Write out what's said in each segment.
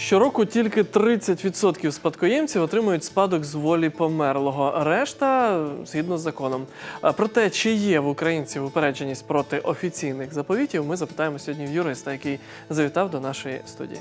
Щороку тільки 30% спадкоємців отримують спадок з волі померлого. Решта згідно з законом. Про те, чи є в українців упередженість проти офіційних заповітів, ми запитаємо сьогодні в юриста, який завітав до нашої студії.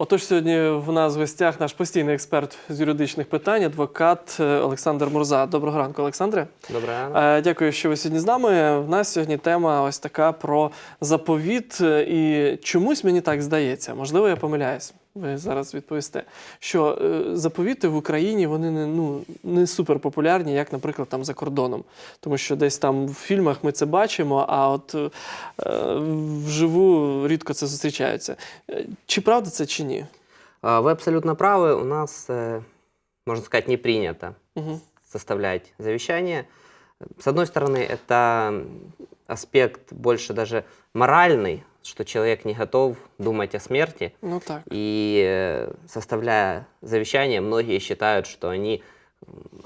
Отож, сьогодні в нас в гостях наш постійний експерт з юридичних питань, адвокат е, Олександр Мурза. Доброго ранку, Олександре. Доброго. Е, Дякую, що ви сьогодні з нами. В нас сьогодні тема ось така про заповіт. е, І чомусь мені так здається, можливо, я помиляюсь Ви зараз відповісте, що е, заповіти в Україні вони не, ну, не супер популярні, як, наприклад, там за кордоном. Тому що десь там в фільмах ми це бачимо, а от е, вживу рідко це зустрічається. Е, Чи правда це, чи ні? А, Вы абсолютно правы. У нас, э, можно сказать, не принято Угу. составлять завещание. С одной стороны, это аспект больше даже моральный, что человек не готов думать о смерти. Ну так. И э, составляя завещание, многие считают, что они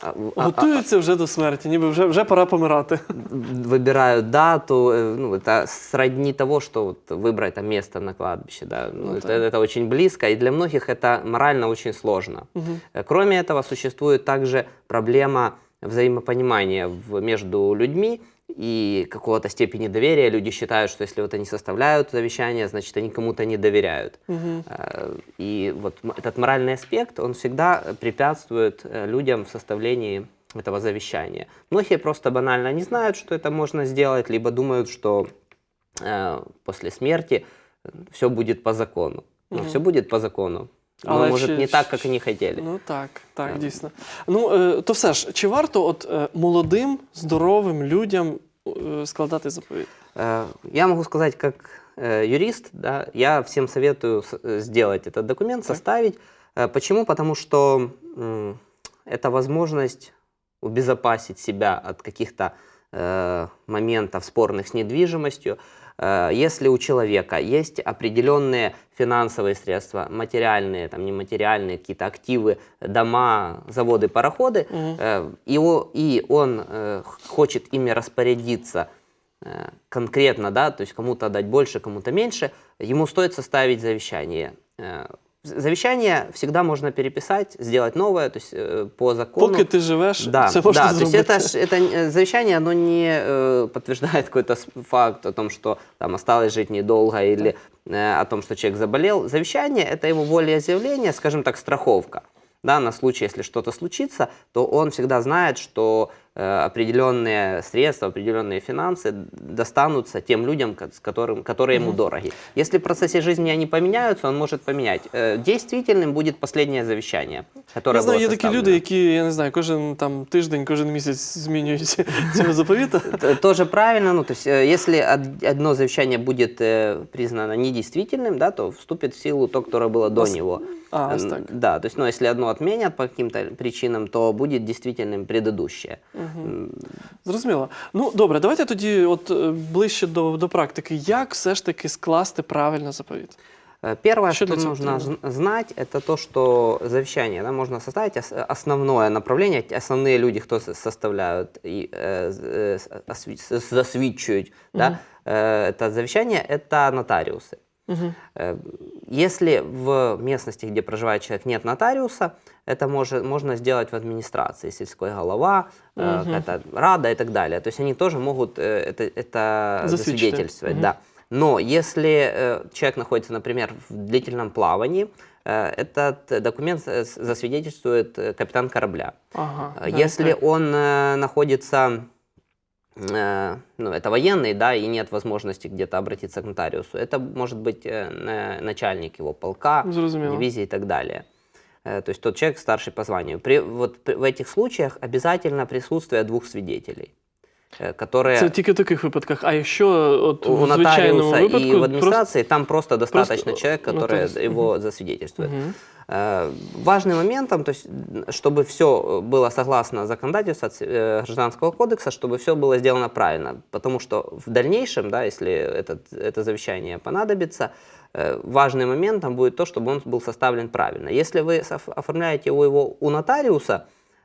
а- а- а- Готуються вже до смерти, ніби вже, вже пора помирати. выбирают дату, э, ну, это сродни того, что вот выбрать там место на кладбище, да, ну, Ну это, да. это очень близко, и для многих это морально очень сложно. Э, Кроме этого, существует также проблема взаимопонимания в- между людьми и какого-то степени доверия. Люди считают, что если вот они составляют завещание, значит, они кому-то не доверяют. Э, И вот этот моральный аспект, он всегда препятствует э, людям в составлении этого завещания. Многие просто банально не знают, что это можно сделать, либо думают, что э, после смерти все будет по закону. Но Мгм. все будет по закону. Но, Але может, чи- не так, как они хотели. Ну так, так, Ем. дійсно. Ну е, то все ж, чи варто от е, молодим, здоровим людям е, складати заповіт? Э, Я могу сказать, как э, юрист, да, я всем советую с- э, сделать этот документ, Так. составить. Э, Почему? Потому что м, это возможность убезопасить себя от каких-то э, моментов спорных с недвижимостью. Э, Если у человека есть определенные финансовые средства, материальные, там, нематериальные, какие-то активы, дома, заводы, пароходы. Э, и, и он э, хочет ими распорядиться э, конкретно, да, то есть кому-то дать больше, кому-то меньше, ему стоит составить завещание. Завещание всегда можно переписать, сделать новое, то есть э, по закону. Поки ти живеш, Да, це можна да, то есть это, это завещание, оно не э, подтверждает какой-то факт о том, что там осталось жить недолго или э, о том, что человек заболел. Завещание – это его волеизъявление, скажем так, страховка. Да, на случай, если что-то случится, то он всегда знает, что определенные средства, определенные финансы достанутся тем людям, ко- с которым, которые ему Мгм. дороги. Если в процессе жизни они поменяются, он может поменять. Э, Действительным будет последнее завещание, которое Я знаю, было є такі составлено. люди, які, я не знаю, кожен там тиждень, кожен місяць змінюють цього заповіта. Т- Тоже правильно. Ну, то есть, э, если од- одно завещание будет э, признано недействительным, да, то вступит в силу то, которое было до Ос- него. А, ось М, так. Да, то есть, ну, если одно отменят по каким-то причинам, то будет действительным предыдущее. Мгм. М, Зрозуміло. Ну добре, давайте тоді, от е, ближче до, до практики. Як все ж таки скласти правильно заповіт? Э, Первое, Что что, для тебя нужно требует? зн- знать, это то, что завещание да, можно составить ос- основное направление, т- основные люди, кто с- составляют и э, з- э, с- осві- с- засвідчують да, Мгм. э, это завещание, это нотариусы. Угу. Э, Если в местности, где проживает человек, нет нотариуса, это может, можно сделать в администрации, сельской голова, э, Мгм. какая-то рада и так далее. То есть они тоже могут э, это, это Засвидетельствовать. Мгм. Да. Но если э, человек находится, например, в длительном плавании, э, этот документ э, засвидетельствует э, капитан корабля. Ага. Э, да, Если так. он э, находится, э, ну, это военный, да, и нет возможности где-то обратиться к нотариусу, это может быть э, на- начальник его полка, Зрозуміло. дивизии и так далее. Э, То есть тот человек старший по званию. При, вот при- в этих случаях обязательно присутствие двух свидетелей, э, которые Це тільки в таких випадках. А якщо от у нотариуса випадку и в администрации там просто достаточно просто человек, который нотариус. его засвидетельствует. Мгм. Э, Важным моментом, то есть, чтобы все было согласно законодательству Гражданского кодекса, чтобы все было сделано правильно. Потому что в дальнейшем, да, если этот, это завещание понадобится, важным моментом будет то, чтобы он был составлен правильно. Если вы соф- оформляете его, его у нотариуса,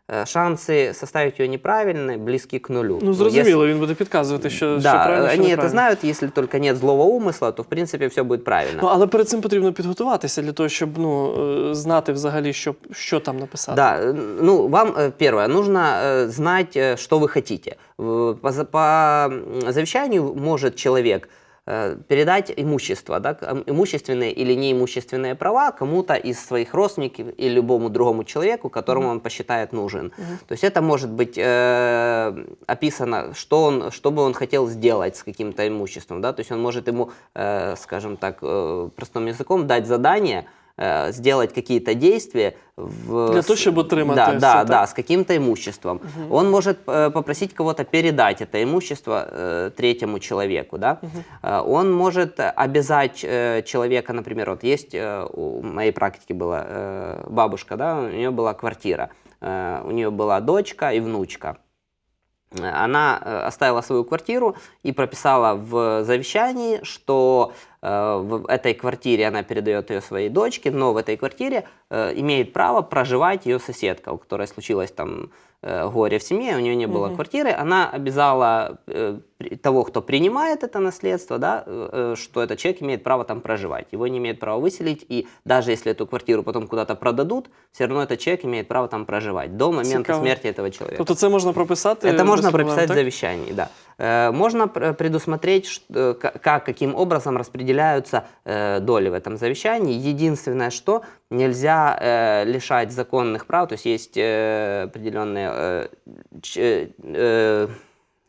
э, шансы составить ее неправильно близки к нулю. Ну, Если- зрозуміло, він буде підказувати, що, що Да, правильно, що они это неправильно. знают, если только нет злого умысла, то в принципе все будет правильно. Ну, але перед цим потрібно підготуватися для того, щоб ну, е, знати взагалі, що, що там написати. Да, э, ну вам э, первое нужно э, знать, э, что вы хотите. В- По, за- по м, завещанию может человек э, Передать имущество, да, имущественные или неимущественные права кому-то из своих родственников или любому другому человеку, которому он посчитает нужен. То есть это может быть э, описано, что, он, что бы он хотел сделать с каким-то имуществом. Да? То есть он может ему, э, скажем так, э, простым языком дать задание, э, сделать какие-то действия в, Для того, щоб отримати да, да, так? да, с каким-то имуществом. Он может э, попросить кого-то передать это имущество э, третьему человеку, да. Э, он может обязать э, человека, например, вот есть э, у моей практики была э, бабушка, да, у нее была квартира, Э, у нее была дочка и внучка. Она э, оставила свою квартиру и прописала в завещании, что в этой квартире она передает ее своей дочке, но в этой квартире э, имеет право проживать ее соседка, у которой случилось там э, горе в семье, у нее не было Мгм. квартиры, она обязала э, того, кто принимает это наследство, да, э, э, что этот человек имеет право там проживать. Его не имеет права выселить, и даже если эту квартиру потом куда-то продадут, все равно этот человек имеет право там проживать до момента Цікаво. смерти этого человека. Тобто це можна прописати. Это можно прописать в завещании, да. Э, Можно пр- предусмотреть, э, как, каким образом распределяются э, доли в этом завещании. Единственное, что нельзя э, лишать законных прав, то есть есть э, определенные э, ч- э,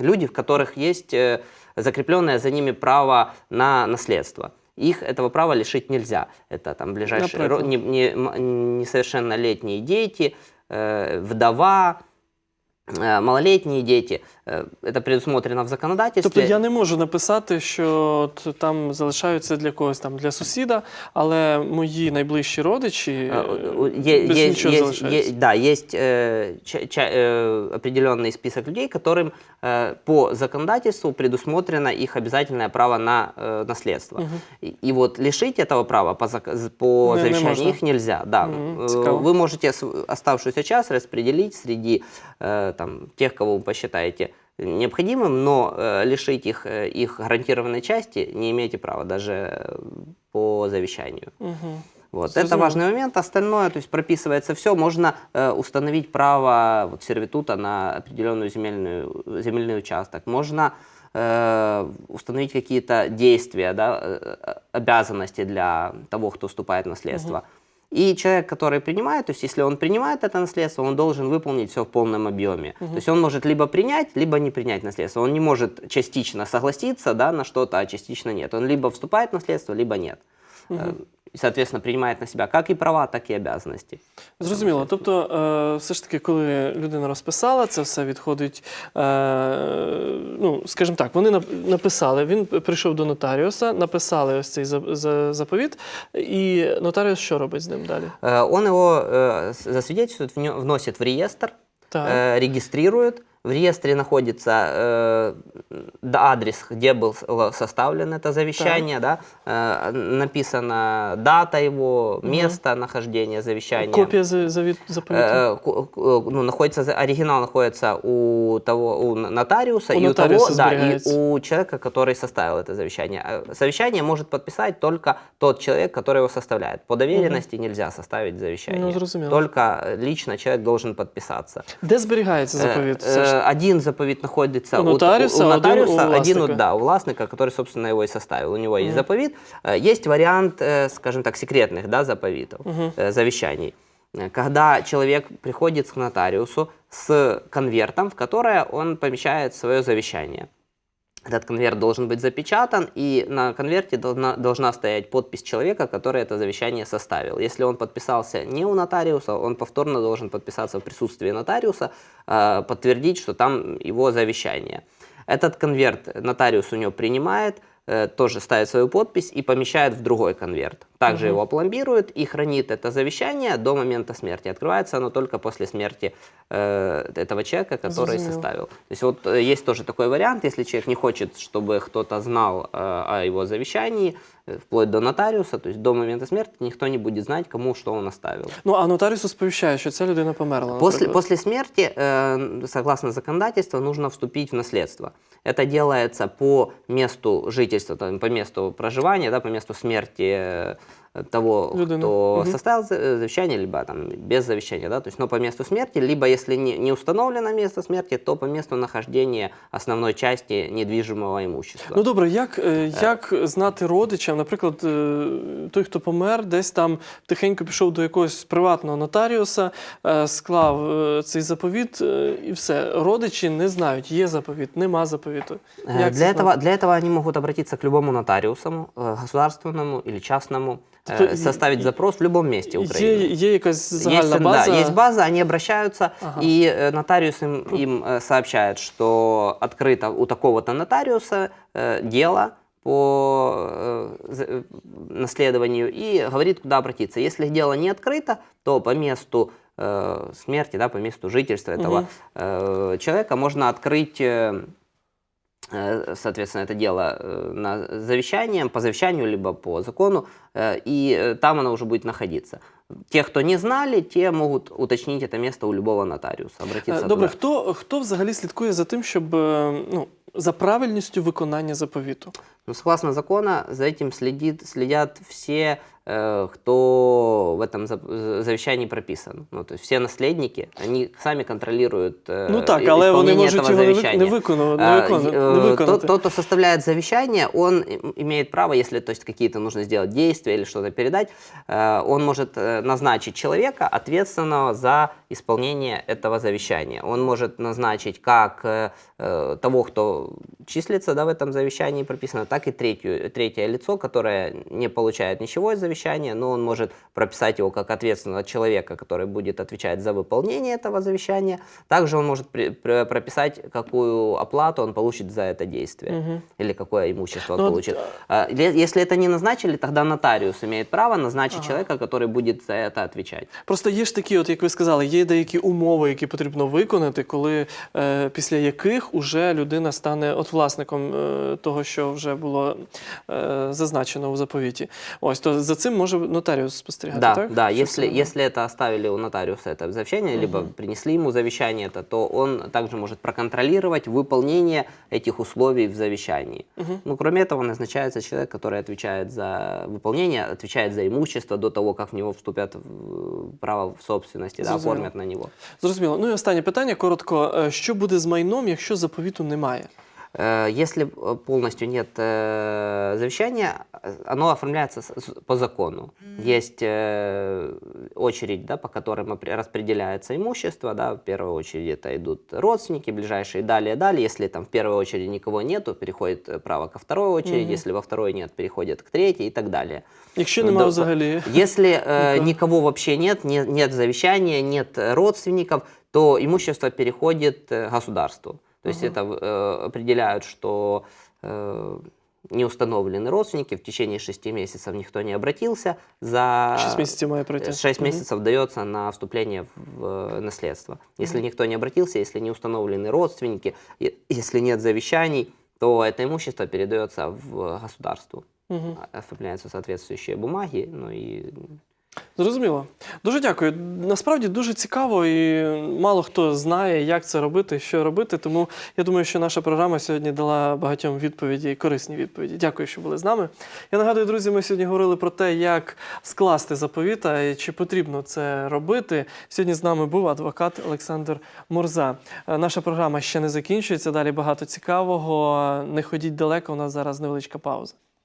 люди, в которых есть э, закрепленное за ними право на наследство. Их этого права лишить нельзя. Это там ближайшие ро- не- не- несовершеннолетние дети, э, вдова, э, малолетние дети. Э, Это предусмотрено в законодательстве. Тобто я не можу написати, що от там залишаються для когось там для сусіда, але мої найближчі родичі Э, е, у- е- без есть, нічого есть- залишаються. е- да, есть э, ча- ча- э, определенный список людей, которым э, по законодательству предусмотрено их обязательное право на э, наследство. Мгм. И, и вот лишить этого права по, зак- з- по Не- не завещанию можно. их нельзя. Да. Мгм, Э, цікаво. Вы можете с- оставшийся час распределить среди э, там, тех, кого вы посчитаете необходимым, но э, лишить их, э, их гарантированной части не имеете права даже э, по завещанию. Мгм. Вот. Зрозуміло. Это важный момент. Остальное, то есть прописывается все. Можно э, установить право вот, сервитута на определенную земельную, земельный участок. Можно э, установить какие-то действия, да, обязанности для того, кто вступает в наследство. И человек, который принимает, то есть если он принимает это наследство, он должен выполнить все в полном объеме. То есть он может либо принять, либо не принять наследство. Он не может частично согласиться да, на что-то, а частично нет. Он либо вступает в наследство, либо нет. Э, и, соответственно, принимает на себя как и права, так и обязанности. Зрозуміло. Тобто, е, все ж таки, коли людина розписала, це все відходить. Е, ну, скажімо так, вони нап- написали, він прийшов до нотаріуса, написали ось цей за- за- заповіт, і нотаріус що робить з ним далі? Э, Он его э, с- засвидетельствует, вне- вносит в реестр, Так. э, регистрирует. В реестре находится э, да, адрес, где был с- л- составлен это завещание, да, э, написана дата его, место нахождения завещания. Копія за- завіт заповіту? Э, ку- ку- ну, находится, за- оригинал находится у того, у н- нотариуса, У и у нотариуса того, да, и сберегается. у человека, который составил это завещание. А Завещание может подписать только тот человек, который его составляет. По доверенности нельзя составить завещание. Ну, зрозуміло. Только э, лично человек должен подписаться. Де зберігається заповіт? Э, все ж? э, один заповедь находится У нотариуса, у, один у нотариуса, один, у- да, у властника, который, собственно, его и составил. У него есть заповедь. Э, Есть вариант, э, скажем так, секретных да, заповитов, э, завещаний. Э, Когда человек приходит к нотариусу с конвертом, в которое он помещает свое завещание. Этот конверт должен быть запечатан, и на конверте должна, должна стоять подпись человека, который это завещание составил. Если он подписался не у нотариуса, он повторно должен подписаться в присутствии нотариуса, э, подтвердить, что там его завещание. Этот конверт нотариус у него принимает, э, тоже ставит свою подпись и помещает в другой конверт также Мгм. его пломбирует и хранит это завещание до момента смерти. Открывается оно только после смерти э, этого человека, который Зрозуміло. составил. То есть вот э, есть тоже такой вариант, если человек не хочет, чтобы кто-то знал э, о его завещании, э, вплоть до нотариуса, то есть до момента смерти никто не будет знать, кому что он оставил. Ну а нотаріус сповіщає, що ця людина померла. После, наприклад. после смерти, э, согласно законодательству, нужно вступить в наследство. Это делается по месту жительства, там, по месту проживания, да, по месту смерти э, того, Людины. кто Мгм. составил за- э, завещание, либо там без завещания, да, то есть, но по месту смерти, либо если не, не установлено место смерти, то по месту нахождения основной части недвижимого имущества. Ну добре, як, е, як знати родичам, наприклад, е, той, хто помер, десь там тихенько пішов до якогось приватного нотаріуса, е, склав е, цей заповіт, е, і все. Родичі не знають, є заповіт, нема заповіту. Э, Як це Для знати? этого, для этого они могут обратиться к любому нотариусу, э, государственному или частному, Тобто э, і- составить і- запрос в любом месте Украины. Є, є якась загальна есть, база. Да, есть база, они обращаются, Ага. и э, нотариус им, им э, сообщает, что открыто у такого-то нотариуса э, дело по э, за- э, наследованию и говорит, куда обратиться. Если дело не открыто, то по месту э, смерти, да, по месту жительства этого Мгм. э, человека можно открыть, э, э, соответственно, это дело э, на завещанием, по завещанию, либо по закону, э, и э, там оно уже будет находиться. Те, кто не знали, те могут уточнить это место у любого нотариуса, обратиться Е, Добре, туда. хто, хто взагалі слідкує за тим, щоб е, ну, за правильністю виконання заповіту? Ну, согласно закону, за этим следит, следят все, э, кто в этом за- завещании прописан. Ну, то есть все наследники, они сами контролируют э, Ну так, але вони можуть його не, виконувати, А, э, Тот, тот, кто составляет завещание, он им- имеет право, если то есть, какие-то нужно сделать действия или что-то передать, э, он может э, назначить человека, ответственного за исполнение этого завещания. Он может назначить как э, э, того, кто числится да, в этом завещании прописано, так и третью, третье лицо, которое не получает ничего из завещания, но он может прописать его как ответственного человека, который будет отвечать за выполнение этого завещания. Также он может при- при- прописать, какую оплату он получит за это действие Мгм. или какое имущество он Ну, вот, получит. А, ле- Если это не назначили, тогда нотариус имеет право назначить Ага. человека, который будет за это отвечать. Просто є ж такі, от як ви сказали, є деякі умови, які потрібно виконати, коли е, після яких уже людина стане от власником е, того, що вже було е, зазначено у заповіті. Ось то за цим може нотаріус спостерігати, Да, так? да. Щоб Если, це- если это оставили у нотариуса это завещание, либо принесли ему завещание это, то он также может проконтролировать выполнение этих условий в завещании. Мгм. Ну, кроме этого, назначается человек, который отвечает за выполнение, отвечает за имущество до того, как в него вступят в право в собственности, да, Зрозуміло. оформят на него. Зрозуміло. Ну і останнє питання коротко: Е, що буде з майном, якщо заповіту немає? Э, Если э, полностью нет э, завещания, оно оформляется по закону. Есть очередь, да, по которым опре- распределяется имущество. Да, в первую очередь это идут родственники, ближайшие, далее, далее. Если там в первой очереди никого нету, переходит право ко второй очереди. Мгм. Если во второй нет, переходит к третьей и так далее. Якщо немає да, взагалі. Если э, никого вообще нет, не- нет завещания, нет родственников, то имущество переходит государству. То есть Ага. это э, определяют, что э, не установлены родственники, в течение шести месяцев никто не обратился, за 6 місяців має пройти. 6 Мгм. месяцев дается на вступление в э, наследство. Если никто не обратился, если не установлены родственники, и- если нет завещаний, то это имущество передается в государство. Мгм. Оформляются соответствующие бумаги, ну и Зрозуміло. Дуже дякую. Насправді дуже цікаво і мало хто знає, як це робити, що робити. Тому я думаю, що наша програма сьогодні дала багатьом відповіді, корисні відповіді. Дякую, що були з нами. Я нагадую, друзі, ми сьогодні говорили про те, як скласти заповіта і чи потрібно це робити. Сьогодні з нами був адвокат Олександр Мурза. Е, Наша програма ще не закінчується. Далі багато цікавого. Не ходіть далеко. У нас зараз невеличка пауза.